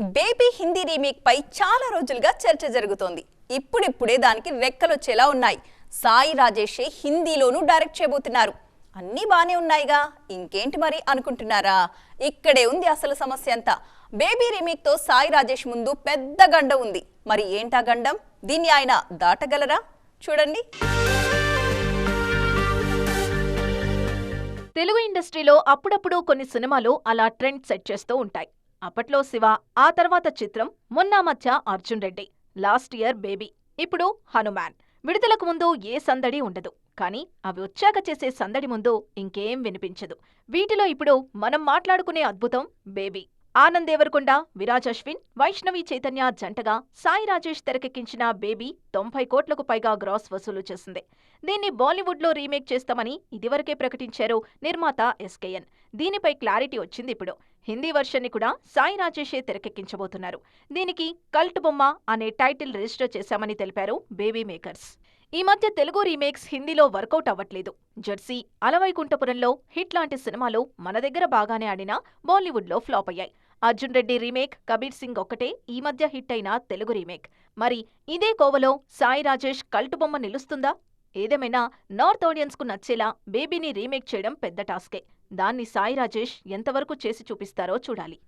Baby Hindi remake పై చాలా రోజులుగా చర్చ జరుగుతోంది. ఇప్పుడిప్పుడే దానికి రెక్కలొచ్చేలా ఉన్నాయి. సాయి రాజేషే హిందీలోనూ డైరెక్ట్ చేయబోతున్నారు. అన్నీ బానే ఉన్నాయిగా. ఇంకేంటి మరి అనుకుంటున్నారా? ఇక్కడే ఉంది అసలు సమస్య అంతా. బేబీ రీమేక్తో సాయి రాజేష్ ముందు పెద్ద గండం ఉంది. మరి ఏంటా గండం? దీన్ని ఆయన దాటగలరా? చూడండి. తెలుగు ఇండస్ట్రీలో అప్పుడప్పుడు కొన్ని సినిమాలు అలా ట్రెండ్ సెట్ చేస్తూ ఉంటాయి. అప్పట్లో శివ ఆ తర్వాత చిత్రం మొన్న మధ్య Arjun Reddy. Last year Baby ఇప్పుడు హనుమాన్. విడుదలకు ముందు ఏ సందడి ఉండదు. కానీ అవి వచ్చాక చేసే సందడి ముందు ఇంకేం వినిపించదు. వీటిలో ఇప్పుడు మనం మాట్లాడుకునే అద్భుతం బేబీ. ఆనంద్ దేవరకొండ విరాజ్ అశ్విన్ వైష్ణవి చైతన్య జంటగా సాయి రాజేష్ తెరకెక్కించిన బేబీ తొంభై కోట్లకు పైగా గ్రాస్ వసూలు చేసింది. దీన్ని బాలీవుడ్లో రీమేక్ చేస్తామని ఇదివరకే ప్రకటించారు నిర్మాత ఎస్కేఎన్. దీనిపై క్లారిటీ వచ్చింది ఇప్పుడు. హిందీ వర్షన్ని కూడా సాయి రాజేషే తెరకెక్కించబోతున్నారు. దీనికి కల్ట్ బొమ్మ అనే టైటిల్ రిజిస్టర్ చేశామని తెలిపారు బేబీ మేకర్స్. ఈ మధ్య తెలుగు రీమేక్స్ హిందీలో వర్కౌట్ అవ్వట్లేదు. జెర్సీ అలవైకుంఠపురంలో హిట్ లాంటి సినిమాలు మన దగ్గర బాగానే ఆడినా బాలీవుడ్లో ఫ్లాప్ అయ్యాయి. అర్జున్ రెడ్డి రీమేక్ కబీర్ సింగ్ ఒక్కటే ఈ మధ్య హిట్ అయిన తెలుగు రీమేక్. మరి ఇదే కోవలో సాయి రాజేష్ కల్టు బొమ్మ నిలుస్తుందా? ఏదేమైనా నార్త్ ఆడియన్స్కు నచ్చేలా బేబీని రీమేక్ చేయడం పెద్ద టాస్కే. దాన్ని సాయి రాజేష్ ఎంతవరకు చేసి చూపిస్తారో చూడాలి.